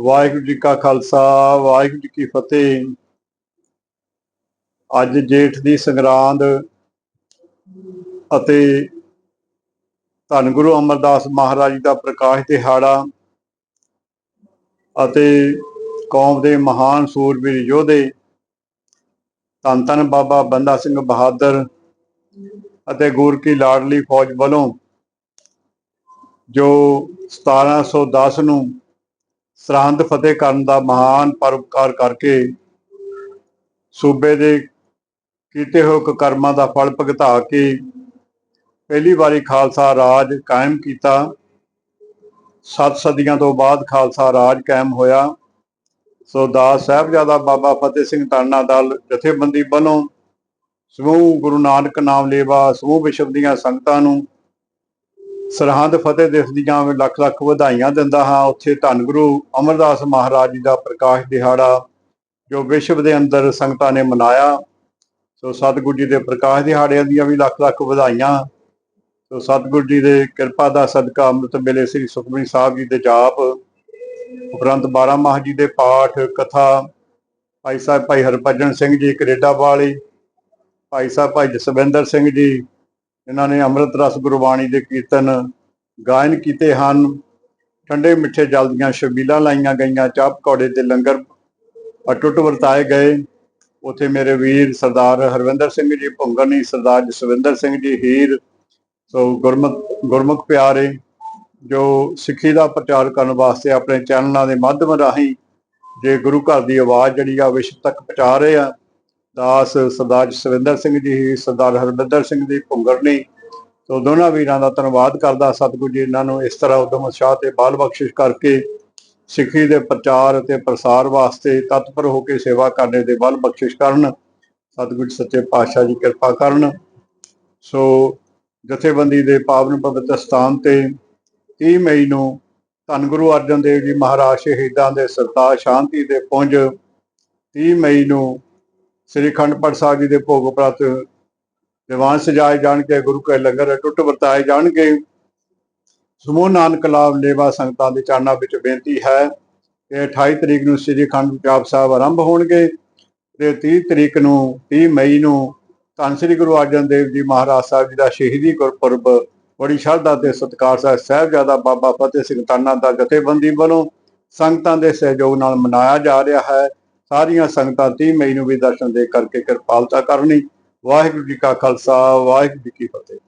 ਵਾਹਿਗੁਰੂ ਜੀ ਕਾ ਖਾਲਸਾ, ਵਾਹਿਗੁਰੂ ਜੀ ਕੀ ਫਤਿਹ। ਅੱਜ ਜੇਠ ਦੀ ਸੰਗਰਾਂਦ ਅਤੇ ਧੰਨ ਗੁਰੂ ਅਮਰਦਾਸ ਮਹਾਰਾਜ ਜੀ ਦਾ ਪ੍ਰਕਾਸ਼ ਦਿਹਾੜਾ ਅਤੇ ਕੌਮ ਦੇ ਮਹਾਨ ਸੂਰਬੀਰ ਯੋਧੇ ਧੰਨ ਧੰਨ ਬਾਬਾ ਬੰਦਾ ਸਿੰਘ ਬਹਾਦਰ ਅਤੇ ਗੁਰ ਕੀ ਲਾਡਲੀ ਫੌਜ ਵੱਲੋਂ ਜੋ 1710 ਨੂੰ ਸਰਹੰਦ ਫਤਿਹ ਕਰਨ ਦਾ ਮਹਾਨ ਪਰਉਪਕਾਰ ਕਰਕੇ ਸੂਬੇ ਦੇ ਕੀਤੇ ਹੋਏ ਕੁਕਰਮਾਂ ਦਾ ਫਲ ਭਗਤਾ ਕੇ ਪਹਿਲੀ ਵਾਰੀ ਖਾਲਸਾ ਰਾਜ ਕਾਇਮ ਕੀਤਾ। ਸੱਤ ਸਦੀਆਂ ਤੋਂ ਬਾਅਦ ਖਾਲਸਾ ਰਾਜ ਕਾਇਮ ਹੋਇਆ। ਸੋ ਦਾਸ ਸਾਹਿਬਜ਼ਾਦਾ ਬਾਬਾ ਫਤਿਹ ਸਿੰਘ ਧਾਨਾ ਦਲ ਜਥੇਬੰਦੀ ਵੱਲੋਂ ਸਮੂਹ ਗੁਰੂ ਨਾਨਕ ਨਾਮ ਲੇਵਾ, ਸਮੂਹ ਵਿਸ਼ਵ ਦੀਆਂ ਸੰਗਤਾਂ ਨੂੰ ਸਰਹੰਦ ਫਤਿਹ ਦਿਵਸ ਦੀਆਂ ਮੈਂ ਲੱਖ ਲੱਖ ਵਧਾਈਆਂ ਦਿੰਦਾ ਹਾਂ। ਉੱਥੇ ਧੰਨ ਗੁਰੂ ਅਮਰਦਾਸ ਮਹਾਰਾਜ ਜੀ ਦਾ ਪ੍ਰਕਾਸ਼ ਦਿਹਾੜਾ ਜੋ ਵਿਸ਼ਵ ਦੇ ਅੰਦਰ ਸੰਗਤਾਂ ਨੇ ਮਨਾਇਆ। ਸੋ ਸਤਿਗੁਰੂ ਜੀ ਦੇ ਪ੍ਰਕਾਸ਼ ਦਿਹਾੜਿਆਂ ਦੀਆਂ ਵੀ ਲੱਖ ਲੱਖ ਵਧਾਈਆਂ। ਸੋ ਸਤਿਗੁਰੂ ਜੀ ਦੇ ਕਿਰਪਾ ਦਾ ਸਦਕਾ ਅੰਮ੍ਰਿਤ ਵੇਲੇ ਸ੍ਰੀ ਸੁਖਮਨੀ ਸਾਹਿਬ ਜੀ ਦੇ ਜਾਪ, ਉਪਰੰਤ 12 ਮਾਹ ਜੀ ਦੇ ਪਾਠ, ਕਥਾ, ਭਾਈ ਸਾਹਿਬ ਭਾਈ ਹਰਭਜਨ ਸਿੰਘ ਜੀ ਕਰੇਡਾ ਵਾਲੇ, ਭਾਈ ਸਾਹਿਬ ਭਾਈ ਜਸਵਿੰਦਰ ਸਿੰਘ ਜੀ ਇਹਨਾਂ ਨੇ ਅੰਮ੍ਰਿਤ ਰਸ ਗੁਰਬਾਣੀ ਦੇ ਕੀਰਤਨ ਗਾਇਨ ਕੀਤੇ ਹਨ। ਠੰਡੇ ਮਿੱਠੇ ਜਲ ਦੀਆਂ ਸ਼ਬੀਲਾਂ ਲਾਈਆਂ ਗਈਆਂ, ਚਾਹ ਪਕੌੜੇ ਤੇ ਲੰਗਰ ਅਟੁੱਟ ਵਰਤਾਏ ਗਏ। ਉਥੇ ਮੇਰੇ ਵੀਰ ਸਰਦਾਰ ਹਰਵਿੰਦਰ ਸਿੰਘ ਜੀ, ਭੁੰਗਰਨੀ ਸਰਦਾਰ ਜਸਵਿੰਦਰ ਸਿੰਘ ਜੀ, ਹੀਰ, ਸੋ ਗੁਰਮੁਖ ਗੁਰਮੁਖ ਪਿਆਰੇ, ਜੋ ਸਿੱਖੀ ਦਾ ਪ੍ਰਚਾਰ ਕਰਨ ਵਾਸਤੇ ਆਪਣੇ ਚੈਨਲਾਂ ਦੇ ਮਾਧਿਅਮ ਰਾਹੀਂ ਜੇ ਗੁਰੂ ਘਰ ਦੀ ਆਵਾਜ਼ ਜਿਹੜੀ ਆ ਵਿਸ਼ਵ ਤੱਕ ਪਹੁੰਚਾ ਰਹੇ ਆ ਦਾਸ ਸਰਦਾਰ ਜਸਵਿੰਦਰ ਸਿੰਘ ਜੀ, ਸਰਦਾਰ ਹਰਮਿੰਦਰ ਸਿੰਘ ਜੀ ਭੁੰਗਰਨੀ ਸੋ ਦੋਨਾਂ ਵੀਰਾਂ ਦਾ ਧੰਨਵਾਦ ਕਰਦਾ ਸਤਿਗੁਰੂ ਜੀ ਇਹਨਾਂ ਨੂੰ ਇਸ ਤਰ੍ਹਾਂ ਉਦਮ ਉਤਸ਼ਾਹ ਤੇ ਬਾਲ ਬਖਸ਼ਿਸ਼ ਕਰਕੇ ਸਿੱਖੀ ਦੇ ਪ੍ਰਚਾਰ ਅਤੇ ਪ੍ਰਸਾਰ ਵਾਸਤੇ ਤਤਪਰ ਹੋ ਕੇ ਸੇਵਾ ਕਰਨੇ ਦੇ ਬਲ ਬਖਸ਼ਿਸ਼ ਕਰਨ। ਸਤਿਗੁਰੂ ਸੱਚੇ ਪਾਤਸ਼ਾਹ ਜੀ ਕਿਰਪਾ ਕਰਨ। ਸੋ ਜਥੇਬੰਦੀ ਦੇ ਪਾਵਨ ਪਵਿੱਤਰ ਸਥਾਨ ਤੇ 30 ਮਈ ਨੂੰ ਧੰਨ ਗੁਰੂ ਅਰਜਨ ਦੇਵ ਜੀ ਮਹਾਰਾਜ ਸ਼ਹੀਦਾਂ ਦੇ ਸਰਤਾ ਸ਼ਾਂਤੀ ਦੇ ਪੁੰਜ 30 ਮਈ ਨੂੰ ਸ੍ਰੀ ਖੰਡ ਪਾਠ ਸਾਹਿਬ ਜੀ ਦੇ ਭੋਗ ਉਪਰੰਤ ਦੀਵਾਨ ਸਜਾਏ ਜਾਣਗੇ, ਗੁਰੂ ਕੇ ਲੰਗਰ ਟੁੱਟ ਵਰਤਾਏ ਜਾਣਗੇ। ਸਮੂਹ ਨਾਨਕ ਲਾਭ ਲੇਵਾ ਸੰਗਤਾਂ ਦੇ ਚਰਨਾਂ ਵਿੱਚ ਬੇਨਤੀ ਹੈ ਕਿ 28 ਤਰੀਕ ਨੂੰ ਸ੍ਰੀ ਖੰਡ ਜਾਪ ਸਾਹਿਬ ਆਰੰਭ ਹੋਣਗੇ ਤੇ 30 ਤਰੀਕ ਨੂੰ 30 ਮਈ ਨੂੰ ਧੰਨ ਸ੍ਰੀ ਗੁਰੂ ਅਰਜਨ ਦੇਵ ਜੀ ਮਹਾਰਾਜ ਸਾਹਿਬ ਜੀ ਦਾ ਸ਼ਹੀਦੀ ਗੁਰਪੁਰਬ ਬੜੀ ਸ਼ਰਧਾ ਤੇ ਸਤਿਕਾਰ ਸਹਿ, ਸਾਹਿਬਜ਼ਾਦਾ ਬਾਬਾ ਫਤਿਹ ਸਿੰਘ ਤਾਨਾ ਦਾ ਜਥੇਬੰਦੀ ਵੱਲੋਂ ਸੰਗਤਾਂ ਦੇ ਸਹਿਯੋਗ ਨਾਲ ਮਨਾਇਆ ਜਾ ਰਿਹਾ ਹੈ। ਸਾਰੀਆਂ ਸੰਗਤਾਂ 30 ਮਈ ਨੂੰ ਵੀ ਦਰਸ਼ਨ ਦੇ ਕਰਕੇ ਕਿਰਪਾਲਤਾ ਕਰਨੀ। ਵਾਹਿਗੁਰੂ ਜੀ ਕਾ ਖਾਲਸਾ, ਵਾਹਿਗੁਰੂ ਜੀ ਕੀ ਫਤਿਹ।